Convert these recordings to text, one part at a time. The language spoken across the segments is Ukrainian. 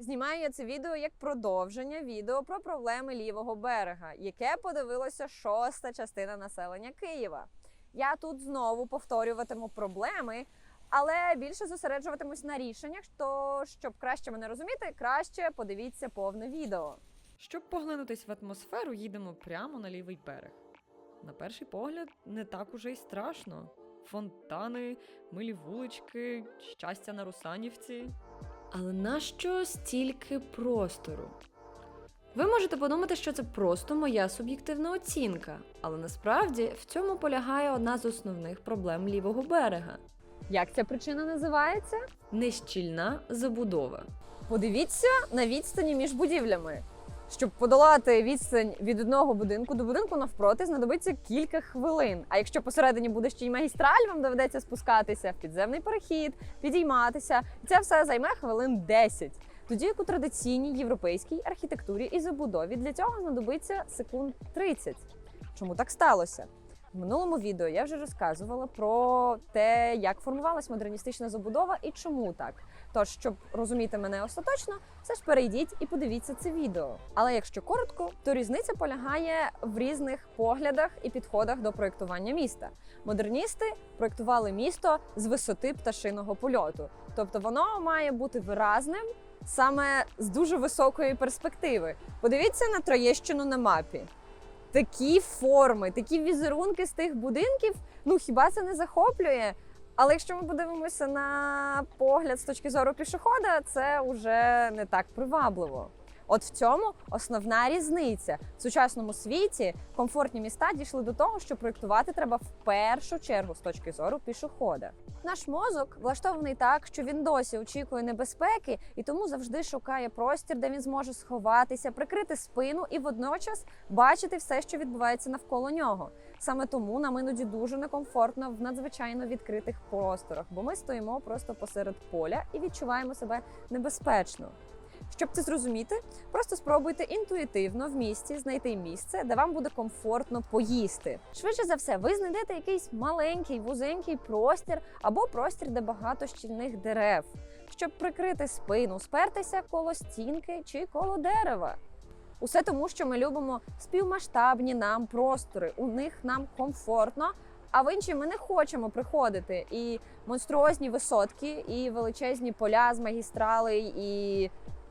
Знімаю я це відео як продовження відео про проблеми лівого берега, яке подивилося шоста частина населення Києва. Я тут знову повторюватиму проблеми, але більше зосереджуватимусь на рішеннях. То щоб краще мене розуміти, краще подивіться повне відео. Щоб поглинутись в атмосферу, їдемо прямо на лівий берег. На перший погляд, не так уже й страшно. Фонтани, милі вулички, щастя на Русанівці. Але нащо стільки простору? Ви можете подумати, що це просто моя суб'єктивна оцінка, але насправді в цьому полягає одна з основних проблем лівого берега Як ця причина називається? нещільна забудова. Подивіться на відстані між будівлями. Щоб подолати відстань від одного будинку до будинку навпроти, знадобиться кілька хвилин. А якщо посередині буде ще й магістраль, вам доведеться спускатися в підземний перехід, підійматися. Це все займе хвилин 10. Тоді як у традиційній європейській архітектурі і забудові для цього знадобиться секунд 30. Чому так сталося? В минулому відео я вже розказувала про те, як формувалась модерністична забудова і чому так. Тож, щоб розуміти мене остаточно, все ж перейдіть і подивіться це відео. Але якщо коротко, то різниця полягає в різних поглядах і підходах до проєктування міста. Модерністи проєктували місто з висоти пташиного польоту, тобто воно має бути виразним саме з дуже високої перспективи. Подивіться на Троєщину на мапі. Такі форми, такі візерунки з тих будинків. Ну хіба це не захоплює? Але якщо ми подивимося на погляд з точки зору пішохода, це вже не так привабливо. От в цьому основна різниця в сучасному світі. Комфортні міста дійшли до того, що проєктувати треба в першу чергу з точки зору пішохода. Наш мозок влаштований так, що він досі очікує небезпеки і тому завжди шукає простір, де він зможе сховатися, прикрити спину і водночас бачити все, що відбувається навколо нього. Саме тому нам іноді дуже некомфортно в надзвичайно відкритих просторах, бо ми стоїмо просто посеред поля і відчуваємо себе небезпечно. Щоб це зрозуміти, просто спробуйте інтуїтивно в місті знайти місце, де вам буде комфортно поїсти. Швидше за все, ви знайдете якийсь маленький вузенький простір або простір, де багато щільних дерев, щоб прикрити спину, спертися коло стінки чи коло дерева. Усе тому, що ми любимо співмасштабні нам простори. У них нам комфортно. А в інші ми не хочемо приходити. І монструозні висотки, і величезні поля з магістралей, і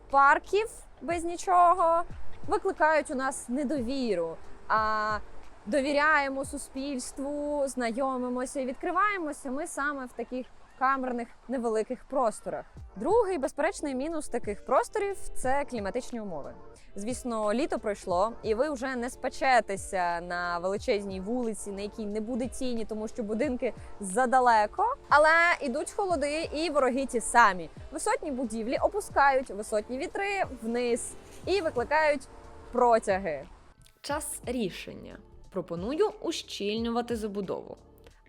парків без нічого викликають у нас недовіру. А довіряємо суспільству, знайомимося і відкриваємося ми саме в таких камерних невеликих просторах. Другий безперечний мінус таких просторів це кліматичні умови. Звісно, літо пройшло, і ви вже не спечетеся на величезній вулиці, на якій не буде тіні, тому що будинки задалеко. Але ідуть холоди, і вороги ті самі. Висотні будівлі опускають висотні вітри вниз і викликають протяги. Час рішення. Пропоную ущільнювати забудову.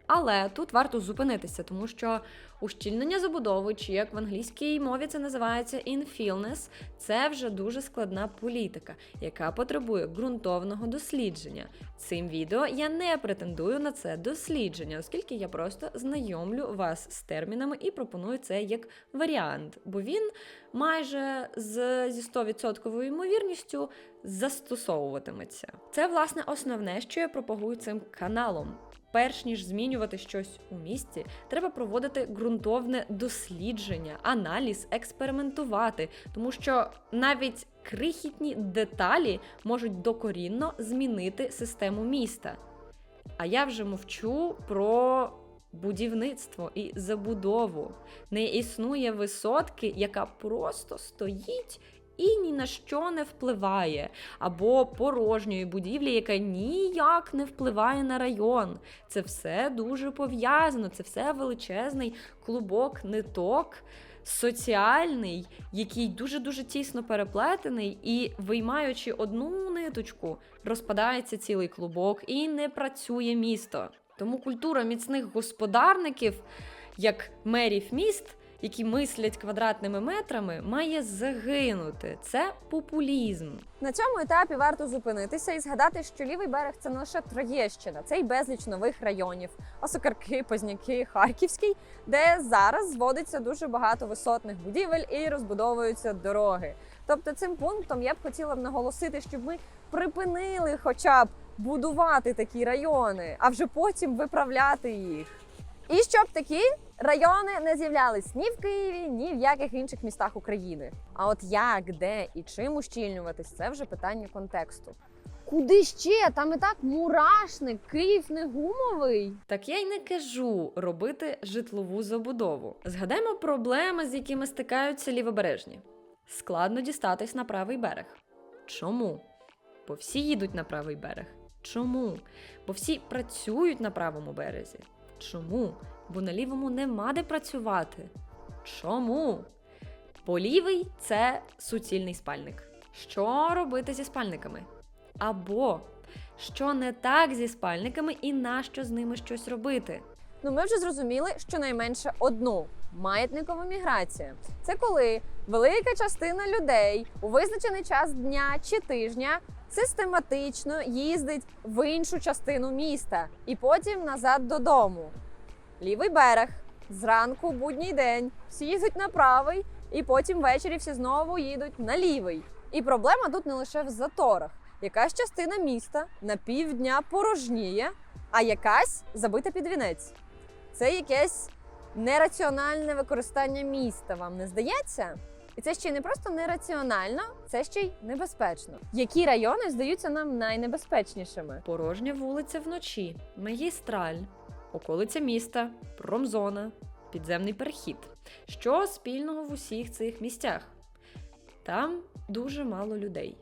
Але тут варто зупинитися, тому що ущільнення забудови, чи як в англійській мові це називається infillness, це вже дуже складна політика, яка потребує ґрунтовного дослідження. Цим відео я не претендую на це дослідження, оскільки я просто знайомлю вас з термінами і пропоную це як варіант, бо він майже з, зі 100% ймовірністю застосовуватиметься. Це власне основне, що я пропагую цим каналом. Перш ніж змінювати щось у місті, треба проводити ґрунтовне дослідження, аналіз, експериментувати, тому що навіть крихітні деталі можуть докорінно змінити систему міста. А я вже мовчу про будівництво і забудову. Не існує висотки, яка просто стоїть і ні на що не впливає, або порожньої будівлі, яка ніяк не впливає на район. Це все дуже пов'язано, це все величезний клубок ниток. Соціальний, який дуже дуже тісно переплетений, і виймаючи одну ниточку, розпадається цілий клубок і не працює місто. Тому культура міцних господарників, як мерів міст, які мислять квадратними метрами, має загинути. Це популізм. На цьому етапі варто зупинитися і згадати, що лівий берег це не лише Троєщина, це й безліч нових районів: Осокарки, Позняки, Харківський, де зараз зводиться дуже багато висотних будівель і розбудовуються дороги. Тобто, цим пунктом я б хотіла б наголосити, щоб ми припинили, хоча б будувати такі райони, а вже потім виправляти їх. І щоб такі райони не з'являлись ні в Києві, ні в яких інших містах України. А от як, де і чим ущільнюватись, це вже питання контексту. Куди ще? Там і так мурашник, Київ не гумовий. Так я й не кажу робити житлову забудову. Згадаймо проблеми, з якими стикаються лівобережні. Складно дістатись на правий берег. Чому? Бо всі їдуть на правий берег. Чому? Бо всі працюють на правому березі. Чому? Бо на лівому нема де працювати. Чому? Бо лівий це суцільний спальник. Що робити зі спальниками? Або що не так зі спальниками і нащо з ними щось робити? Ну, ми вже зрозуміли, що найменше одну маятникова міграція. Це коли велика частина людей у визначений час дня чи тижня систематично їздить в іншу частину міста і потім назад додому. Лівий берег. Зранку будній день всі їдуть на правий, і потім ввечері всі знову їдуть на лівий. І проблема тут не лише в заторах. Якась частина міста на півдня порожніє, а якась забита під вінець. Це якесь нераціональне використання міста. Вам не здається? І це ще не просто нераціонально, це ще й небезпечно. Які райони здаються нам найнебезпечнішими? Порожня вулиця вночі, магістраль, околиця міста, промзона, підземний перехід. Що спільного в усіх цих місцях? Там дуже мало людей.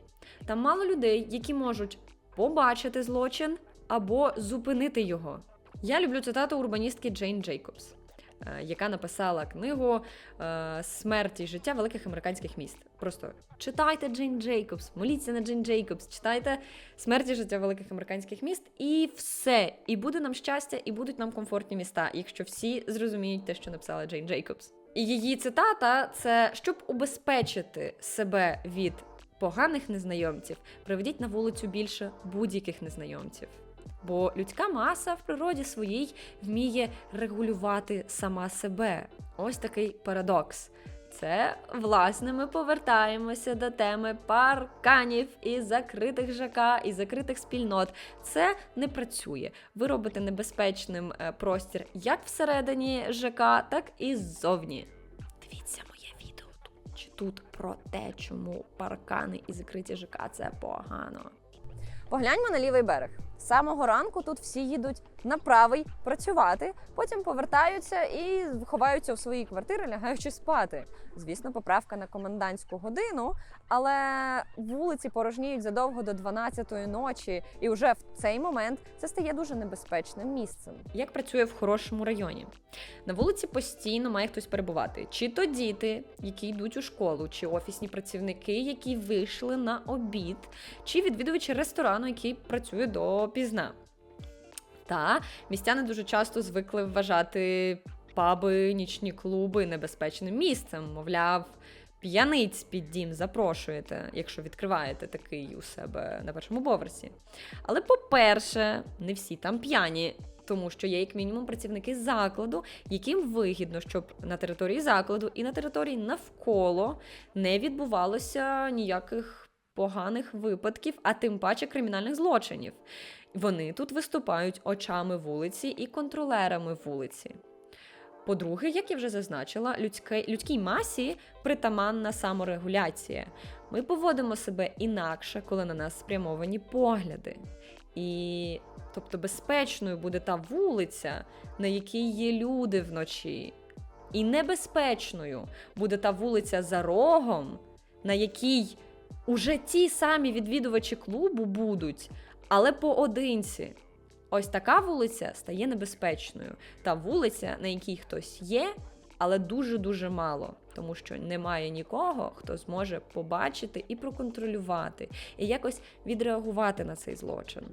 Там мало людей, які можуть побачити злочин або зупинити його. Я люблю цитату урбаністки Джейн Джейкобс, е, яка написала книгу е, Смерть і життя великих американських міст. Просто читайте Джейн Джейкобс, моліться на Джейн Джейкобс, читайте смерті життя великих американських міст, і все. І буде нам щастя, і будуть нам комфортні міста, якщо всі зрозуміють те, що написала Джейн Джейкобс. І її цитата це щоб убезпечити себе від поганих незнайомців, приведіть на вулицю більше будь-яких незнайомців. Бо людська маса в природі своїй вміє регулювати сама себе. Ось такий парадокс. Це, власне, ми повертаємося до теми парканів і закритих ЖК, і закритих спільнот. Це не працює. Ви робите небезпечним е, простір як всередині ЖК, так і ззовні. Дивіться моє відео тут чи тут про те, чому паркани і закриті ЖК це погано. Погляньмо на лівий берег. Самого ранку тут всі їдуть на правий працювати, потім повертаються і ховаються у свої квартири, лягаючи спати. Звісно, поправка на комендантську годину, але вулиці порожніють задовго до 12-ї ночі, і вже в цей момент це стає дуже небезпечним місцем. Як працює в хорошому районі? На вулиці постійно має хтось перебувати. Чи то діти, які йдуть у школу, чи офісні працівники, які вийшли на обід, чи відвідувачі ресторану, який працює до пізна. Та містяни дуже часто звикли вважати паби, нічні клуби небезпечним місцем. Мовляв, п'яниць під дім запрошуєте, якщо відкриваєте такий у себе на першому поверсі. Але, по-перше, не всі там п'яні. Тому що є як мінімум працівники закладу, яким вигідно, щоб на території закладу і на території навколо не відбувалося ніяких поганих випадків, а тим паче кримінальних злочинів. Вони тут виступають очами вулиці і контролерами вулиці. По-друге, як я вже зазначила, людське, людській масі притаманна саморегуляція. Ми поводимо себе інакше, коли на нас спрямовані погляди. І тобто безпечною буде та вулиця, на якій є люди вночі. І небезпечною буде та вулиця за рогом, на якій уже ті самі відвідувачі клубу будуть, але поодинці. Ось така вулиця стає небезпечною. Та вулиця, на якій хтось є, але дуже-дуже мало, тому що немає нікого, хто зможе побачити і проконтролювати, і якось відреагувати на цей злочин.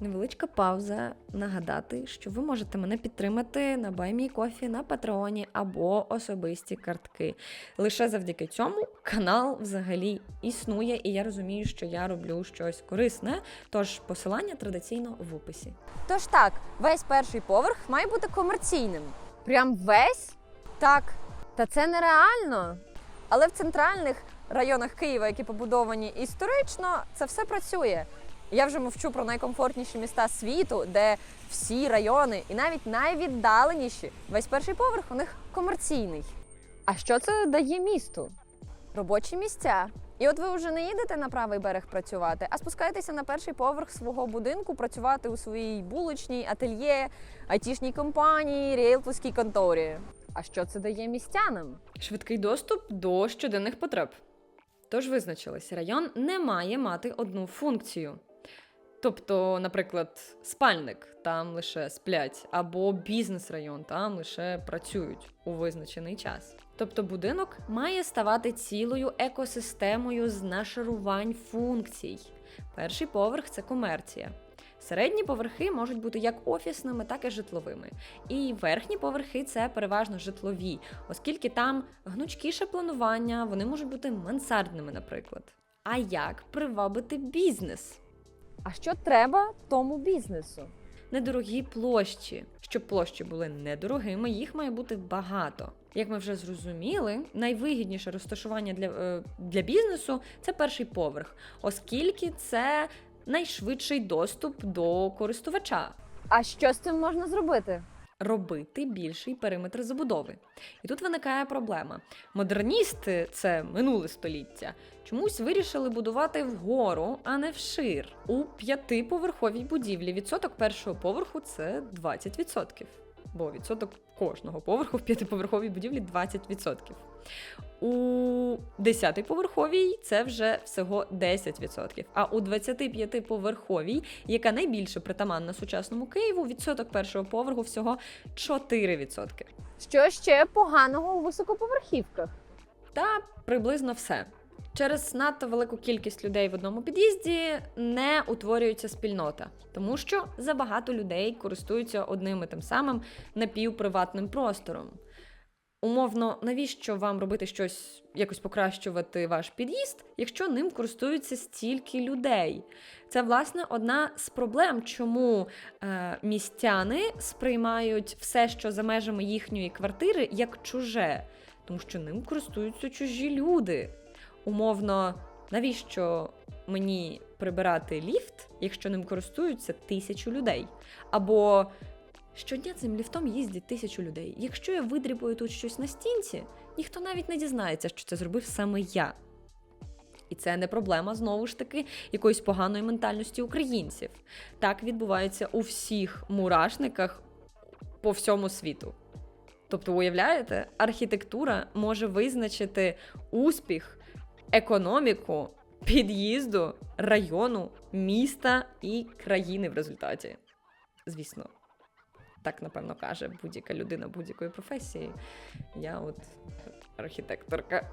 Невеличка пауза нагадати, що ви можете мене підтримати на BuyMeCoffee, на Патреоні або особисті картки. Лише завдяки цьому канал взагалі існує, і я розумію, що я роблю щось корисне. Тож посилання традиційно в описі. Тож так, весь перший поверх має бути комерційним. Прям весь? Так. Та це нереально. Але в центральних районах Києва, які побудовані історично, це все працює. Я вже мовчу про найкомфортніші міста світу, де всі райони і навіть найвіддаленіші, весь перший поверх у них комерційний. А що це дає місту? Робочі місця. І от ви вже не їдете на правий берег працювати, а спускаєтеся на перший поверх свого будинку працювати у своїй булочній, ательє, айтішній компанії, ріелторській конторі. А що це дає містянам? Швидкий доступ до щоденних потреб. Тож визначились, район не має мати одну функцію. Тобто, наприклад, спальник там лише сплять, або бізнес-район там лише працюють у визначений час. Тобто будинок має ставати цілою екосистемою з нашарувань функцій. Перший поверх це комерція. Середні поверхи можуть бути як офісними, так і житловими. І верхні поверхи це переважно житлові, оскільки там гнучкіше планування, вони можуть бути мансардними, наприклад. А як привабити бізнес? А що треба тому бізнесу? Недорогі площі. Щоб площі були недорогими, їх має бути багато. Як ми вже зрозуміли, найвигідніше розташування для, е, для бізнесу це перший поверх, оскільки це найшвидший доступ до користувача. А що з цим можна зробити? робити більший периметр забудови. І тут виникає проблема. Модерністи, це минуле століття, чомусь вирішили будувати вгору, а не вшир. У п'ятиповерховій будівлі відсоток першого поверху це 20%. Бо відсоток кожного поверху в п'ятиповерховій будівлі 20%. У 10-поверховій це вже всього 10%. А у 25-поверховій, яка найбільше притаманна сучасному Києву, відсоток першого поверху всього 4%. Що ще поганого у високоповерхівках? Та приблизно все. Через надто велику кількість людей в одному під'їзді не утворюється спільнота, тому що забагато людей користуються одним і тим самим напівприватним простором. Умовно, навіщо вам робити щось, якось покращувати ваш під'їзд, якщо ним користуються стільки людей? Це власне одна з проблем, чому е, містяни сприймають все, що за межами їхньої квартири, як чуже, тому що ним користуються чужі люди. Умовно, навіщо мені прибирати ліфт, якщо ним користуються тисячу людей? Або щодня цим ліфтом їздять тисячу людей. Якщо я видрібую тут щось на стінці, ніхто навіть не дізнається, що це зробив саме я. І це не проблема знову ж таки якоїсь поганої ментальності українців. Так відбувається у всіх мурашниках по всьому світу. Тобто, уявляєте, архітектура може визначити успіх, економіку, під'їзду, району, міста і країни в результаті. Звісно, так напевно каже будь-яка людина будь-якої професії. Я от архітекторка.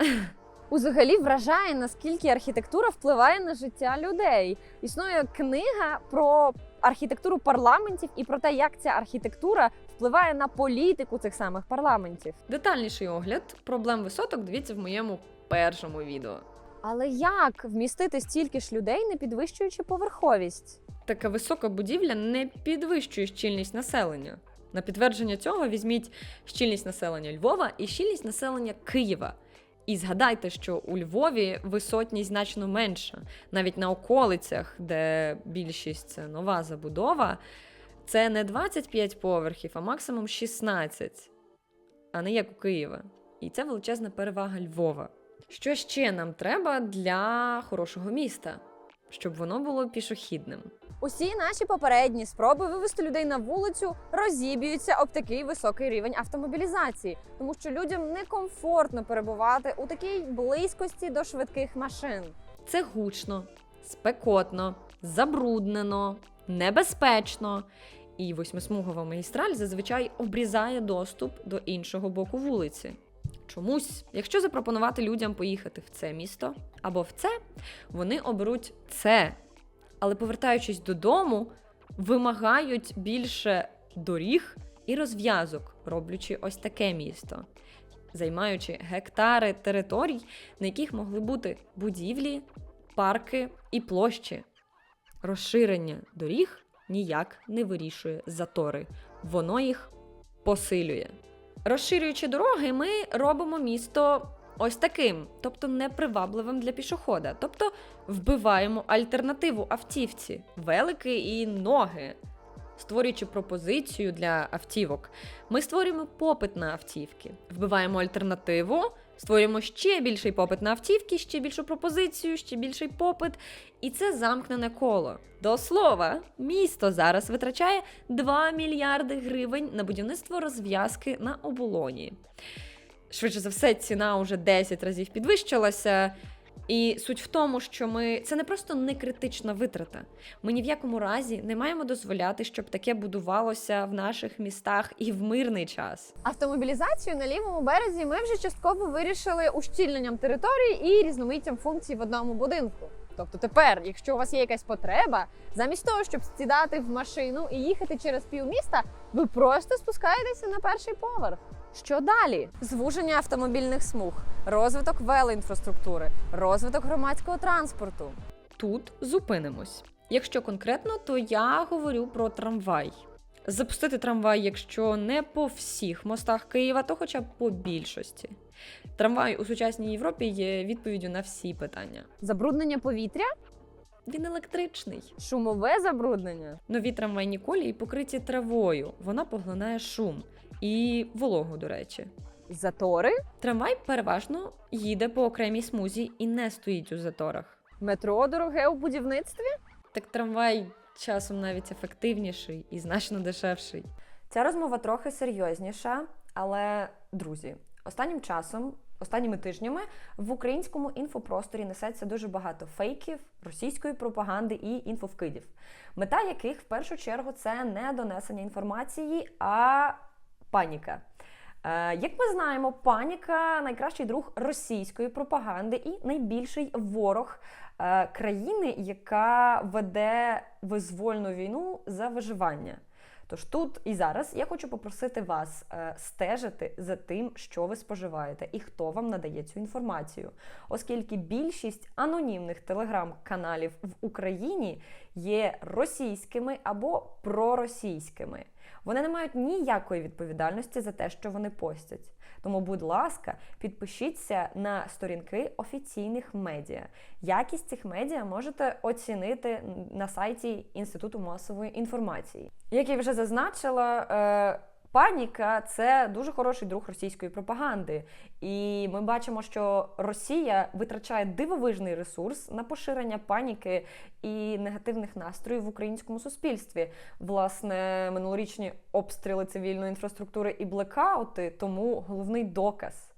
Узагалі вражає, наскільки архітектура впливає на життя людей. Існує книга про архітектуру парламентів і про те, як ця архітектура впливає на політику цих самих парламентів. Детальніший огляд проблем висоток дивіться в моєму першому відео. Але як вмістити стільки ж людей, не підвищуючи поверховість? Така висока будівля не підвищує щільність населення. На підтвердження цього візьміть щільність населення Львова і щільність населення Києва. І згадайте, що у Львові висотність значно менша. Навіть на околицях, де більшість це нова забудова, це не 25 поверхів, а максимум 16, а не як у Києва. І це величезна перевага Львова. Що ще нам треба для хорошого міста? Щоб воно було пішохідним. Усі наші попередні спроби вивести людей на вулицю розіб'ються об такий високий рівень автомобілізації, тому що людям некомфортно перебувати у такій близькості до швидких машин. Це гучно, спекотно, забруднено, небезпечно. І восьмисмугова магістраль зазвичай обрізає доступ до іншого боку вулиці. Чомусь, якщо запропонувати людям поїхати в це місто або в це, вони оберуть це. Але повертаючись додому, вимагають більше доріг і розв'язок, роблячи ось таке місто, займаючи гектари територій, на яких могли бути будівлі, парки і площі. Розширення доріг ніяк не вирішує затори, воно їх посилює. Розширюючи дороги, ми робимо місто ось таким, тобто непривабливим для пішохода. Тобто вбиваємо альтернативу автівці, велики і ноги. Створюючи пропозицію для автівок, ми створюємо попит на автівки, вбиваємо альтернативу, створюємо ще більший попит на автівки, ще більшу пропозицію, ще більший попит. І це замкнене коло. До слова, місто зараз витрачає 2 мільярди гривень на будівництво розв'язки на оболоні. Швидше за все, ціна вже 10 разів підвищилася. І суть в тому, що ми це не просто не критична витрата. Ми ні в якому разі не маємо дозволяти, щоб таке будувалося в наших містах і в мирний час. Автомобілізацію на лівому березі ми вже частково вирішили ущільненням території і різноманіттям функцій в одному будинку. Тобто тепер, якщо у вас є якась потреба, замість того, щоб сідати в машину і їхати через півміста, ви просто спускаєтеся на перший поверх. Що далі? Звуження автомобільних смуг, розвиток велоінфраструктури, розвиток громадського транспорту. Тут зупинимось. Якщо конкретно, то я говорю про трамвай. Запустити трамвай, якщо не по всіх мостах Києва, то хоча б по більшості. Трамвай у сучасній Європі є відповіддю на всі питання. Забруднення повітря, Він електричний. шумове забруднення. Нові трамвайні колії покриті травою. Вона поглинає шум і вологу, до речі. Затори, Трамвай переважно їде по окремій смузі і не стоїть у заторах. метро дороге у будівництві. Так трамвай часом навіть ефективніший і значно дешевший. Ця розмова трохи серйозніша, але друзі, останнім часом, останніми тижнями в українському інфопросторі несеться дуже багато фейків, російської пропаганди і інфовкидів, мета яких в першу чергу це не донесення інформації, а паніка. Е, Як ми знаємо, паніка найкращий друг російської пропаганди і найбільший ворог е, країни, яка веде визвольну війну за виживання. Тож тут і зараз я хочу попросити вас е, стежити за тим, що ви споживаєте і хто вам надає цю інформацію, оскільки більшість анонімних телеграм-каналів в Україні є російськими або проросійськими. Вони не мають ніякої відповідальності за те, що вони постять. Тому, будь ласка, підпишіться на сторінки офіційних медіа. Якість цих медіа можете оцінити на сайті Інституту масової інформації. Як я вже зазначила, е, паніка це дуже хороший друг російської пропаганди. І ми бачимо, що Росія витрачає дивовижний ресурс на поширення паніки і негативних настроїв в українському суспільстві. Власне, минулорічні обстріли цивільної інфраструктури і блекаути тому головний доказ.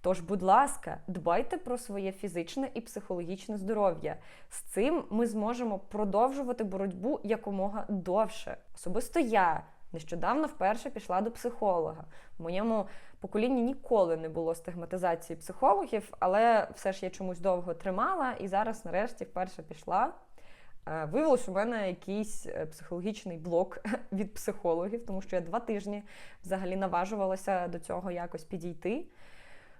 Тож, будь ласка, дбайте про своє фізичне і психологічне здоров'я. З цим ми зможемо продовжувати боротьбу якомога довше. Особисто я нещодавно вперше пішла до психолога. В моєму поколінні ніколи не було стигматизації психологів, але все ж я чомусь довго тримала і зараз, нарешті, вперше пішла. Е, Виявилось, у мене якийсь е, психологічний блок від психологів, тому що я два тижні взагалі наважувалася до цього якось підійти.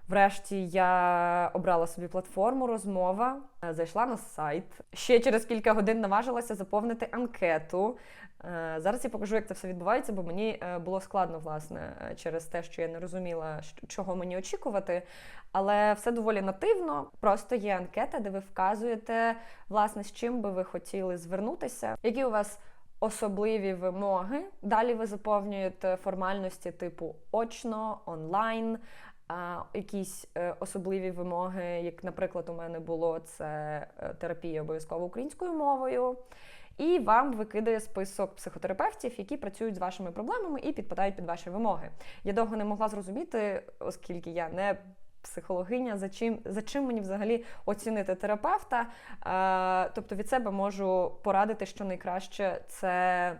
Врешті я обрала собі платформу розмова, е, зайшла на сайт. Ще через кілька годин наважилася заповнити анкету. Е, Зараз я покажу, як це все відбувається, бо мені е, було складно, власне, е, через те, що я не розуміла, чого мені очікувати. Але все доволі нативно. Просто є анкета, де ви вказуєте, власне, з чим би ви хотіли звернутися, які у вас особливі вимоги. Далі ви заповнюєте формальності типу очно, онлайн. А, якісь особливі вимоги, як, наприклад, у мене було це терапія обов'язково українською мовою. І вам викидає список психотерапевтів, які працюють з вашими проблемами і підпадають під ваші вимоги. Я довго не могла зрозуміти, оскільки я не психологиня, за чим, за чим мені взагалі оцінити терапевта. Е, тобто від себе можу порадити, що найкраще це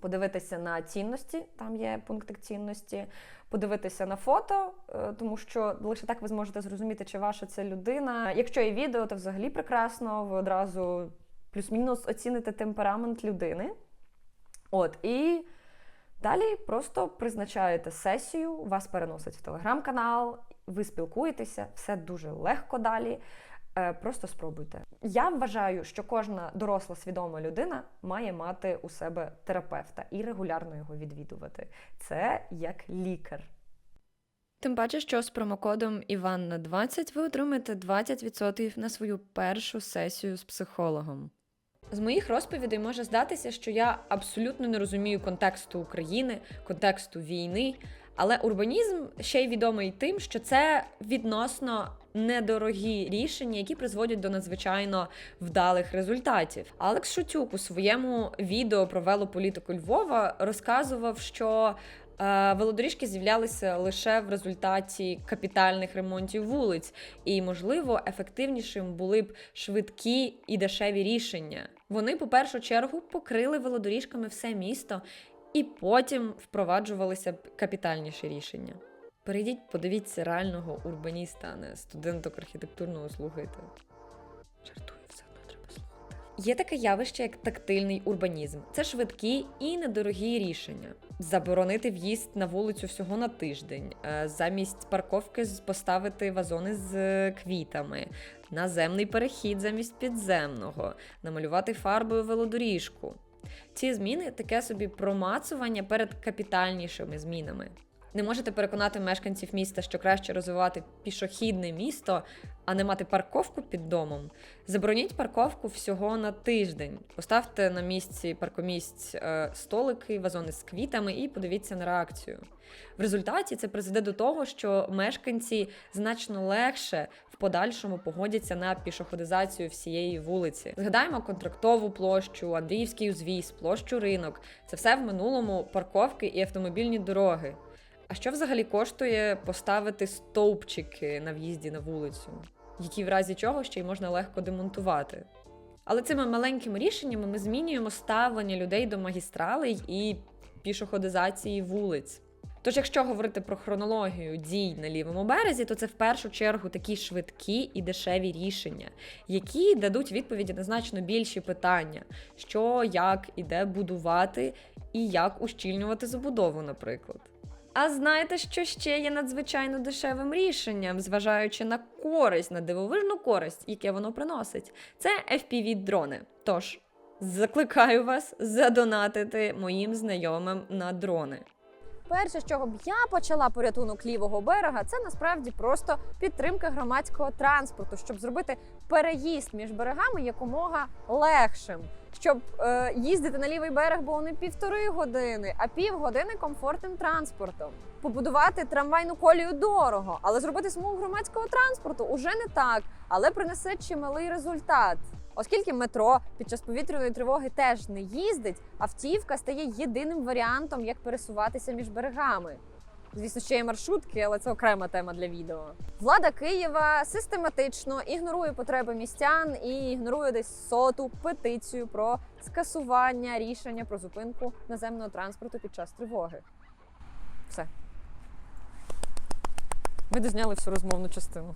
подивитися на цінності, там є пунктик цінності, подивитися на фото, е, тому що лише так ви зможете зрозуміти, чи ваша це людина. Якщо є відео, то взагалі прекрасно. Ви одразу плюс-мінус оціните темперамент людини. От і далі просто призначаєте сесію, вас переносять в телеграм-канал, ви спілкуєтеся, все дуже легко далі. Е, Просто спробуйте. Я вважаю, що кожна доросла свідома людина має мати у себе терапевта і регулярно його відвідувати. Це як лікар. Тим паче, що з промокодом Іванна 20 ви отримаєте 20% на свою першу сесію з психологом. З моїх розповідей може здатися, що я абсолютно не розумію контексту України, контексту війни. Але урбанізм ще й відомий тим, що це відносно недорогі рішення, які призводять до надзвичайно вдалих результатів. Алекс Шутюк у своєму відео про велополітику Львова розказував, що велодоріжки з'являлися лише в результаті капітальних ремонтів вулиць, і, можливо, ефективнішим були б швидкі і дешеві рішення. Вони, по першу чергу, покрили велодоріжками все місто, і потім впроваджувалися б капітальніші рішення. Перейдіть, подивіться реального урбаніста, а не студенток архітектурного слухайте. Жартую, Є таке явище, як тактильний урбанізм. Це швидкі і недорогі рішення. Заборонити в'їзд на вулицю всього на тиждень, е, замість парковки поставити вазони з е, квітами, наземний перехід замість підземного, намалювати фарбою велодоріжку. Ці зміни таке собі промацування перед капітальнішими змінами. Не можете переконати мешканців міста, що краще розвивати пішохідне місто, а не мати парковку під домом. Забороніть парковку всього на тиждень. Поставте на місці паркомісць е, столики, вазони з квітами і подивіться на реакцію. В результаті це призведе до того, що мешканці значно легше в подальшому погодяться на пішоходизацію всієї вулиці. Згадаємо контрактову площу, Андріївський узвіз, площу ринок. Це все в минулому парковки і автомобільні дороги. А що взагалі коштує поставити стовпчики на в'їзді на вулицю, які в разі чого ще й можна легко демонтувати? Але цими маленькими рішеннями ми змінюємо ставлення людей до магістралей і пішоходизації вулиць. Тож, якщо говорити про хронологію дій на лівому березі, то це в першу чергу такі швидкі і дешеві рішення, які дадуть відповіді на значно більші питання: що, як і де будувати, і як ущільнювати забудову, наприклад. А знаєте, що ще є надзвичайно дешевим рішенням, зважаючи на користь, на дивовижну користь, яке воно приносить? Це FPV-дрони. Тож закликаю вас задонатити моїм знайомим на дрони. Перше, з чого б я почала порятунок лівого берега, це насправді просто підтримка громадського транспорту, щоб зробити переїзд між берегами якомога легшим. Щоб е, їздити на лівий берег було не півтори години, а півгодини комфортним транспортом. Побудувати трамвайну колію дорого, але зробити смугу громадського транспорту уже не так, але принесе чималий результат. Оскільки метро під час повітряної тривоги теж не їздить, автівка стає єдиним варіантом, як пересуватися між берегами. Звісно, ще є маршрутки, але це окрема тема для відео. Влада Києва систематично ігнорує потреби містян і ігнорує десь соту петицію про скасування рішення про зупинку наземного транспорту під час тривоги. Все. Ми дозняли всю розмовну частину.